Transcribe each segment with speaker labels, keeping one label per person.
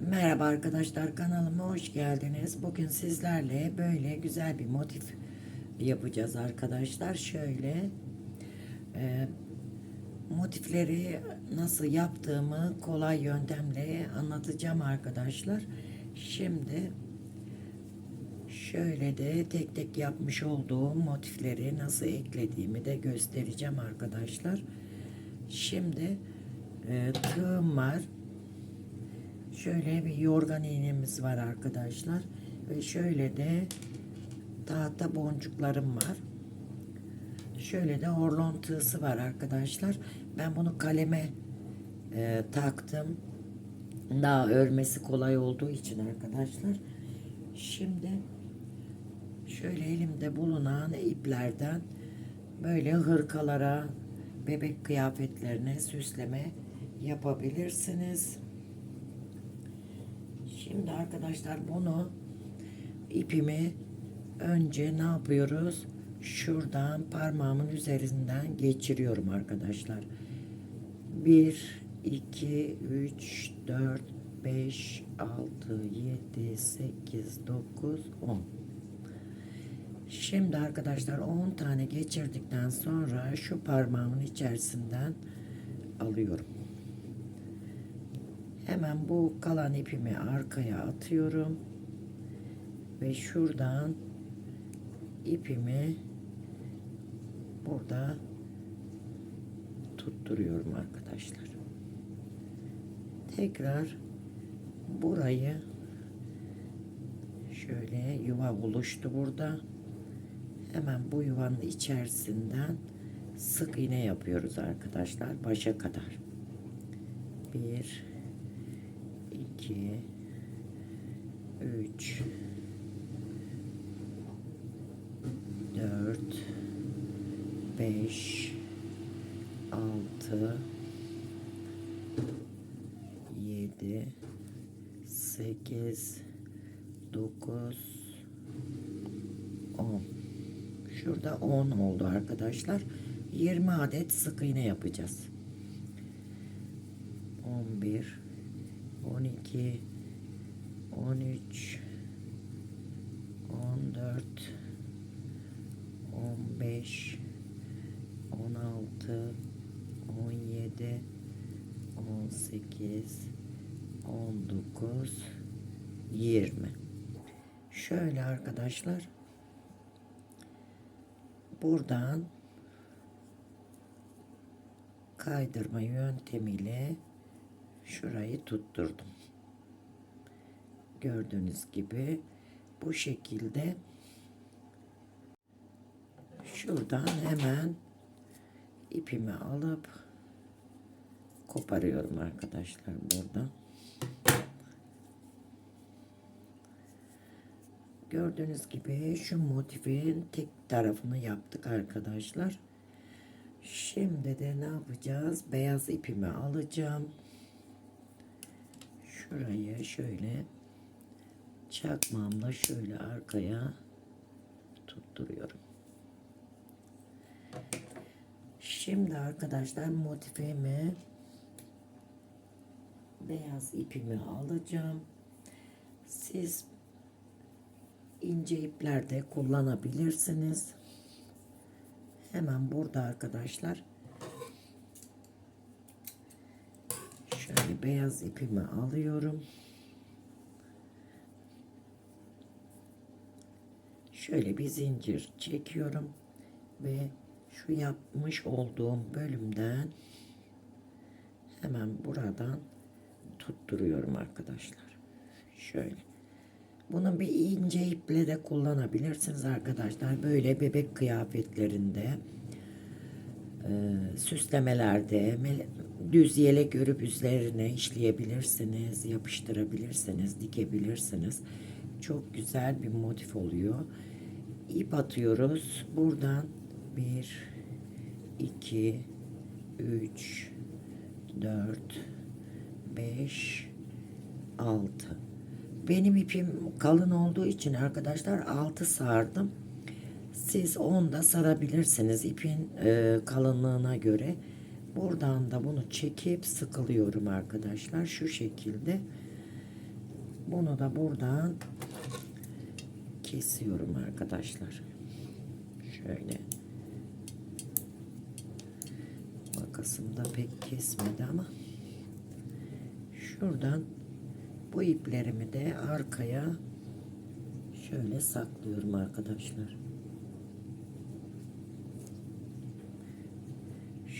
Speaker 1: Merhaba arkadaşlar kanalıma hoş geldiniz. Bugün sizlerle böyle güzel bir motif yapacağız arkadaşlar. Şöyle e, motifleri nasıl yaptığımı kolay yöntemle anlatacağım arkadaşlar. Şimdi şöyle de tek tek yapmış olduğum motifleri nasıl eklediğimi de göstereceğim arkadaşlar. Şimdi e, tığım var. Şöyle bir yorgan iğnemiz var arkadaşlar. Ve şöyle de tahta boncuklarım var. Şöyle de horlon tığısı var arkadaşlar. Ben bunu kaleme e, taktım. Daha örmesi kolay olduğu için arkadaşlar. Şimdi şöyle elimde bulunan iplerden böyle hırkalara, bebek kıyafetlerine süsleme yapabilirsiniz. Şimdi arkadaşlar bunu ipimi önce ne yapıyoruz? Şuradan parmağımın üzerinden geçiriyorum arkadaşlar. 1 2 3 4 5 6 7 8 9 10 Şimdi arkadaşlar 10 tane geçirdikten sonra şu parmağımın içerisinden alıyorum. Hemen bu kalan ipimi arkaya atıyorum. Ve şuradan ipimi burada tutturuyorum arkadaşlar. Tekrar burayı şöyle yuva oluştu burada. Hemen bu yuvanın içerisinden sık iğne yapıyoruz arkadaşlar başa kadar. Bir 2 3 4 5 6 7 8 9 10 Şurada 10 oldu arkadaşlar. 20 adet sık iğne yapacağız. 11 12 13 14 15 16 17 18 19 20 Şöyle arkadaşlar. Buradan kaydırma yöntemiyle şurayı tutturdum. Gördüğünüz gibi bu şekilde şuradan hemen ipimi alıp koparıyorum arkadaşlar buradan. Gördüğünüz gibi şu motifin tek tarafını yaptık arkadaşlar. Şimdi de ne yapacağız? Beyaz ipimi alacağım. Şurayı şöyle çakmağımla şöyle arkaya tutturuyorum. Şimdi arkadaşlar motifimi beyaz ipimi alacağım. Siz ince ipler de kullanabilirsiniz. Hemen burada arkadaşlar şöyle beyaz ipimi alıyorum. Şöyle bir zincir çekiyorum ve şu yapmış olduğum bölümden hemen buradan tutturuyorum arkadaşlar. Şöyle. Bunu bir ince iple de kullanabilirsiniz arkadaşlar. Böyle bebek kıyafetlerinde, e, süslemelerde, düz yelek örüp üzerine işleyebilirsiniz, yapıştırabilirsiniz, dikebilirsiniz. Çok güzel bir motif oluyor. İp atıyoruz. Buradan 1, 2, 3, 4, 5, 6. Benim ipim kalın olduğu için arkadaşlar 6 sardım. Siz 10 da sarabilirsiniz ipin e, kalınlığına göre. Buradan da bunu çekip sıkılıyorum arkadaşlar. Şu şekilde. Bunu da buradan kesiyorum arkadaşlar. Şöyle. Makasım da pek kesmedi ama şuradan bu iplerimi de arkaya şöyle saklıyorum arkadaşlar.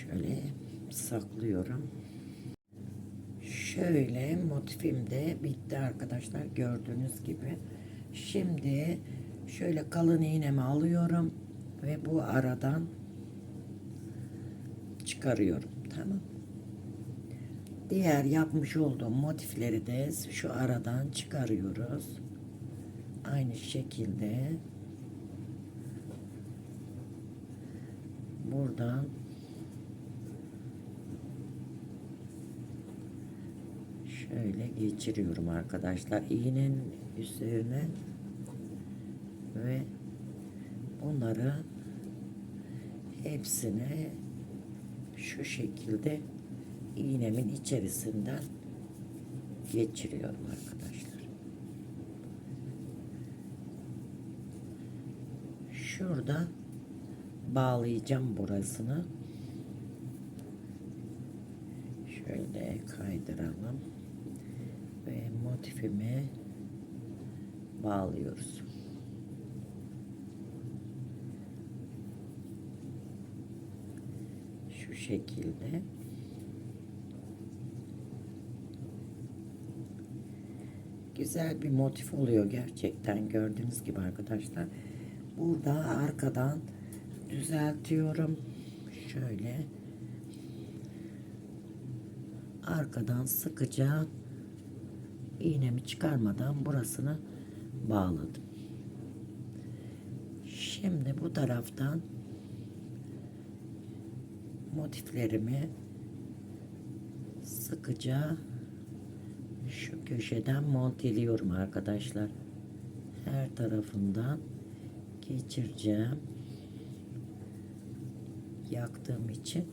Speaker 1: Şöyle saklıyorum. Şöyle motifim de bitti arkadaşlar gördüğünüz gibi. Şimdi şöyle kalın iğnemi alıyorum ve bu aradan çıkarıyorum. Tamam. Diğer yapmış olduğum motifleri de şu aradan çıkarıyoruz. Aynı şekilde buradan şöyle geçiriyorum arkadaşlar iğnenin üzerine ve bunları hepsini şu şekilde iğnemin içerisinden geçiriyorum arkadaşlar. Şurada bağlayacağım burasını. Şöyle kaydıralım ve motifimi bağlıyoruz. Şu şekilde. Güzel bir motif oluyor gerçekten gördüğünüz gibi arkadaşlar. Burada arkadan düzeltiyorum. Şöyle arkadan sıkıca iğnemi çıkarmadan burasını bağladım. Şimdi bu taraftan motiflerimi sıkıca şu köşeden monteliyorum arkadaşlar. Her tarafından geçireceğim. Yaktığım için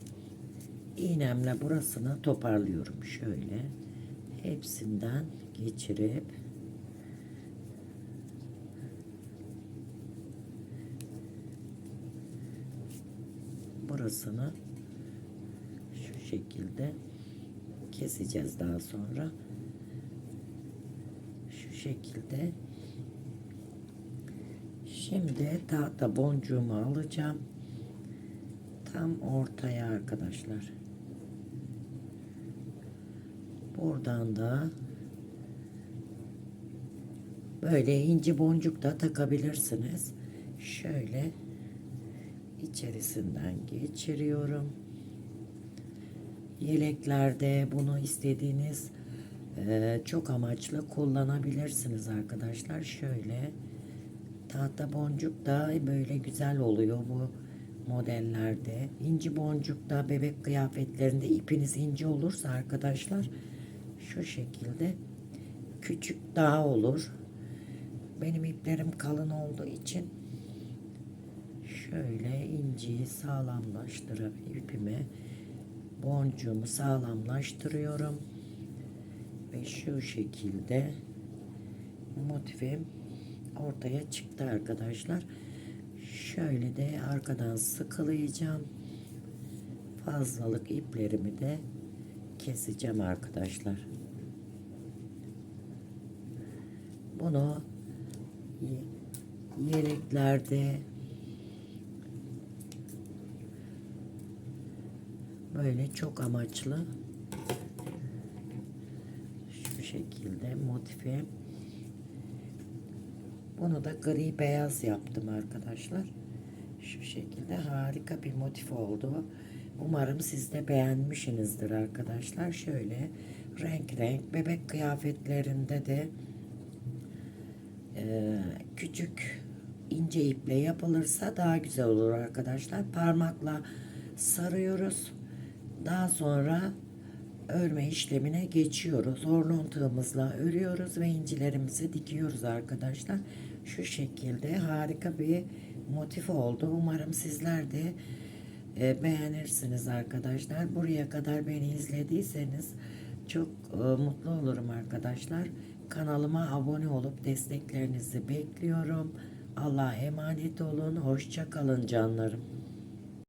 Speaker 1: iğnemle burasını toparlıyorum şöyle. Hepsinden geçirip burasını şu şekilde keseceğiz daha sonra. Şu şekilde Şimdi tahta boncuğumu alacağım. Tam ortaya arkadaşlar. Buradan da böyle inci boncuk da takabilirsiniz. Şöyle içerisinden geçiriyorum. Yeleklerde bunu istediğiniz e, çok amaçlı kullanabilirsiniz arkadaşlar. Şöyle tahta boncuk da böyle güzel oluyor bu modellerde. İnci boncuk da bebek kıyafetlerinde ipiniz ince olursa arkadaşlar şu şekilde küçük daha olur. Benim iplerim kalın olduğu için şöyle inciyi sağlamlaştırıp ipimi boncuğumu sağlamlaştırıyorum ve şu şekilde motifim ortaya çıktı arkadaşlar. Şöyle de arkadan sıkılayacağım. Fazlalık iplerimi de keseceğim arkadaşlar. Bunu yeleklerde böyle çok amaçlı şu şekilde motifi bunu da gri beyaz yaptım arkadaşlar. Şu şekilde harika bir motif oldu. Umarım siz de beğenmişsinizdir arkadaşlar. Şöyle renk renk bebek kıyafetlerinde de e, küçük ince iple yapılırsa daha güzel olur arkadaşlar. Parmakla sarıyoruz. Daha sonra örme işlemine geçiyoruz. Orlon tığımızla örüyoruz ve incilerimizi dikiyoruz arkadaşlar. Şu şekilde harika bir motif oldu. Umarım sizler de e, beğenirsiniz arkadaşlar. Buraya kadar beni izlediyseniz Çok e, mutlu olurum arkadaşlar. Kanalıma abone olup desteklerinizi bekliyorum. Allah'a emanet olun. Hoşça kalın canlarım.